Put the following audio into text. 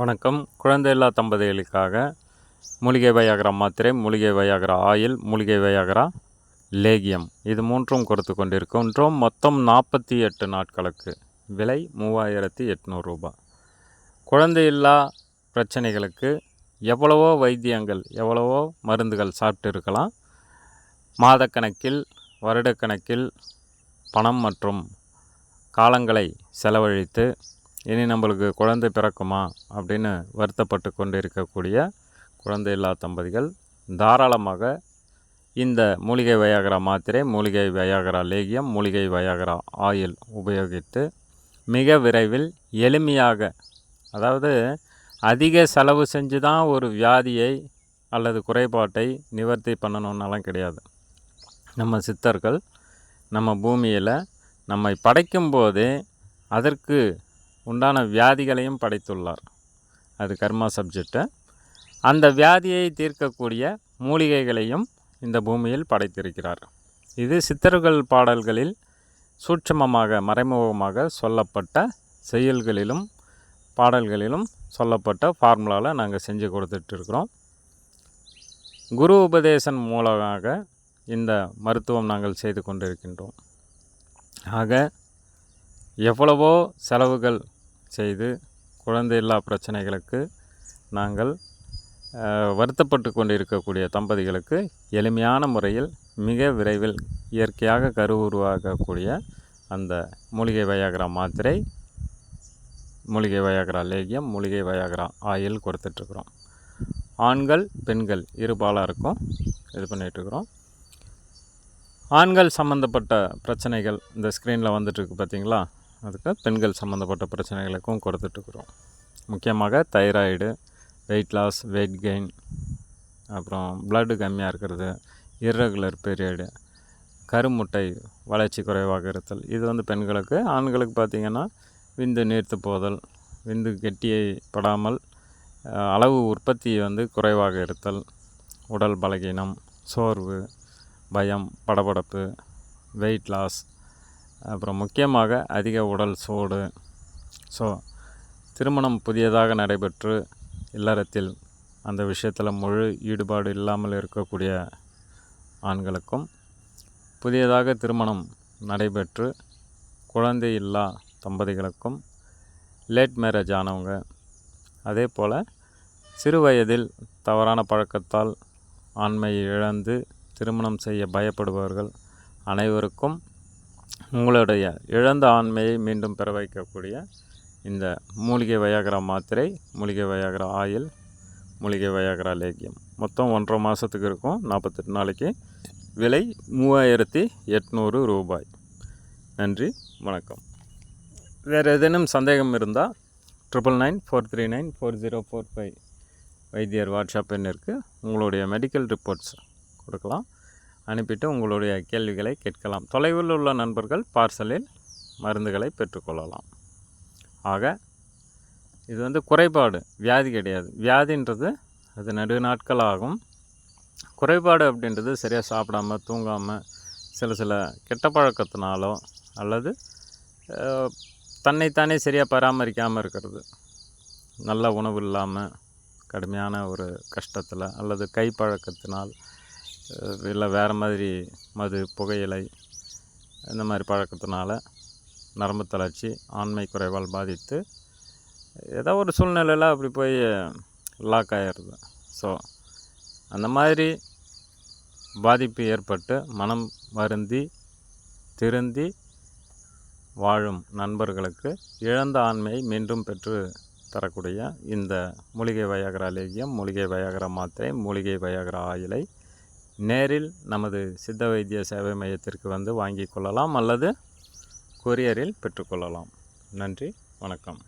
வணக்கம். குழந்தை இல்லா தம்பதிகளுக்காக மூலிகை வயாகரா மாத்திரை மூலிகை வயாகரா ஆயில் மூலிகை வயாகரா லேகியம். இது மூன்றும் கொடுத்து கொண்டிருக்கின்றோம். மொத்தம் நாற்பத்தி எட்டு நாட்களுக்கு விலை மூவாயிரத்தி எட்நூறு குழந்தை இல்லா பிரச்சனைகளுக்கு எவ்வளவோ வைத்தியங்கள் எவ்வளவோ மருந்துகள் சாப்பிட்டு இருக்கலாம் மாதக்கணக்கில் வருடக்கணக்கில் பணம் மற்றும் காலங்களை செலவழித்து இனி நம்மளுக்கு குழந்தை பிறக்குமா அப்படின்னு வருத்தப்பட்டு கொண்டு இருக்கக்கூடிய குழந்தை இல்லா தம்பதிகள் தாராளமாக இந்த மூலிகை வயாகரா மாத்திரை மூலிகை வயாகரா லேகியம் மூலிகை வயாகரா ஆயில் உபயோகித்து மிக விரைவில் எளிமையாக அதாவது அதிக செலவு செஞ்சு தான் ஒரு வியாதியை அல்லது குறைபாட்டை நிவர்த்தி பண்ணணுன்னாலாம் கிடையாது. நம்ம சித்தர்கள் நம்ம பூமியில் நம்மை படைக்கும்போதே அதற்கு உண்டான வியாதிகளையும் படைத்துள்ளார். அது கர்மா சப்ஜெக்டு அந்த வியாதியை தீர்க்கக்கூடிய மூலிகைகளையும் இந்த பூமியில் படைத்திருக்கிறார். இது சித்தர்கள் பாடல்களில் சூட்சமமாக மறைமுகமாக சொல்லப்பட்ட செயல்களிலும் பாடல்களிலும் சொல்லப்பட்ட ஃபார்முலாவில் நாங்கள் செஞ்சு கொடுத்துட்ருக்குறோம். குரு உபதேசன் மூலமாக இந்த மருத்துவம் நாங்கள் செய்து கொண்டிருக்கின்றோம். ஆக எவ்வளவோ செலவுகள் செய்து குழந்தை இல்லா பிரச்சனைகளுக்கு நாங்கள் வருத்தப்பட்டு வருத்தப்பட்டு கொண்டிருக்கக்கூடிய தம்பதிகளுக்கு எளிமையான முறையில் மிக விரைவில் இயற்கையாக கரு உருவாகக்கூடிய அந்த மூலிகை வயாகரா மாத்திரை மூலிகை வயாகரா லேகியம் மூலிகை வயாகரா ஆயில் கொடுத்துட்ருக்குறோம். ஆண்கள் பெண்கள் இருபாலாருக்கும் இது பண்ணிகிட்ருக்குறோம் ஆண்கள் சம்மந்தப்பட்ட பிரச்சனைகள் இந்த ஸ்க்ரீனில் வந்துட்டுருக்கு பார்த்தீங்களா அதுக்கு பெண்கள் சம்மந்தப்பட்ட பிரச்சனைகளுக்கும் கொடுத்துட்ருக்குறோம். முக்கியமாக thyroid weight loss weight gain அப்புறம் பிளட்டு கம்மியாக இருக்கிறது இர்ரெகுலர் பீரியடு கருமுட்டை வளர்ச்சி குறைவாக இருத்தல். இது வந்து பெண்களுக்கு ஆண்களுக்கு பார்த்திங்கன்னா விந்து நீர்த்து போதல் விந்து கெட்டியை படாமல் அளவு உற்பத்தி வந்து குறைவாக இருத்தல் உடல் பலகீனம் சோர்வு பயம் படபடப்பு வெயிட் லாஸ் அப்புறம் முக்கியமாக அதிக உடல் சூடு. ஸோ திருமணம் புதியதாக நடைபெற்று இல்லறத்தில் அந்த விஷயத்தில் முழு ஈடுபாடு இல்லாமல் இருக்கக்கூடிய ஆண்களுக்கும் புதியதாக திருமணம் நடைபெற்று குழந்தை இல்லா தம்பதிகளுக்கும் லேட் மேரேஜ் ஆனவங்க. அதே போல் சிறு வயதில் தவறான பழக்கத்தால் ஆண்மையை இழந்து திருமணம் செய்ய பயப்படுபவர்கள் அனைவருக்கும் உங்களுடைய இழந்த ஆண்மையை மீண்டும் பெற வைக்கக்கூடிய இந்த மூலிகை வயாகரா மாத்திரை மூலிகை வயாகரா ஆயில் மூலிகை வயாகரா லேக்கியம் மொத்தம் ஒன்றரை மாதத்துக்கு இருக்கும். நாற்பத்தெட்டு நாளைக்கு விலை மூவாயிரத்தி எட்நூறு ரூபாய். நன்றி வணக்கம். வேறு ஏதேனும் சந்தேகம் இருந்தால் triple nine four three nine four zero four five வைத்தியர் வாட்ஸ்அப் எண்ணிற்கு உங்களுடைய மெடிக்கல் ரிப்போர்ட்ஸ் கொடுக்கலாம். அனுப்பிட்டு உங்களுடைய கேள்விகளை கேட்கலாம். தொலைவில் உள்ள நண்பர்கள் பார்சலில் மருந்துகளை பெற்றுக்கொள்ளலாம். ஆக இது வந்து குறைபாடு வியாதி கிடையாது. வியாதின்றது அது நடு நாட்கள் ஆகும் குறைபாடு அப்படின்றது சரியாக சாப்பிடாம தூங்காமல் சில சில கெட்ட பழக்கத்தினாலோ அல்லது தன்னைத்தானே சரியாக பராமரிக்காமல் இருக்கிறது. நல்ல உணவு இல்லாமல் கடுமையான ஒரு கஷ்டத்தில் அல்லது கைப்பழக்கத்தினால் பழக்கத்தினால் இல்லை வேறு மாதிரி மது புகையிலை இந்த மாதிரி பழக்கத்தினால நரம்பு தளர்ச்சி ஆண்மை குறைவால் பாதித்து ஏதோ ஒரு சூழ்நிலையில் அப்படி போய் லாக் ஆகிடுது ஸோ அந்த மாதிரி பாதிப்பு ஏற்பட்டு மனம் வருந்தி திருந்தி வாழும் நண்பர்களுக்கு இழந்த ஆண்மையை மீண்டும் பெற்று தரக்கூடிய இந்த மூலிகை வயாகரா லேகியம் மூலிகை வயாகரா மாத்திரை மூலிகை வயாகரா ஆயிலை நேரில் நமது சித்த வைத்திய சேவை மையத்திற்கு வந்து வாங்கிக் கொள்ளலாம் அல்லது கொரியரில் பெற்றுக்கொள்ளலாம் நன்றி வணக்கம்.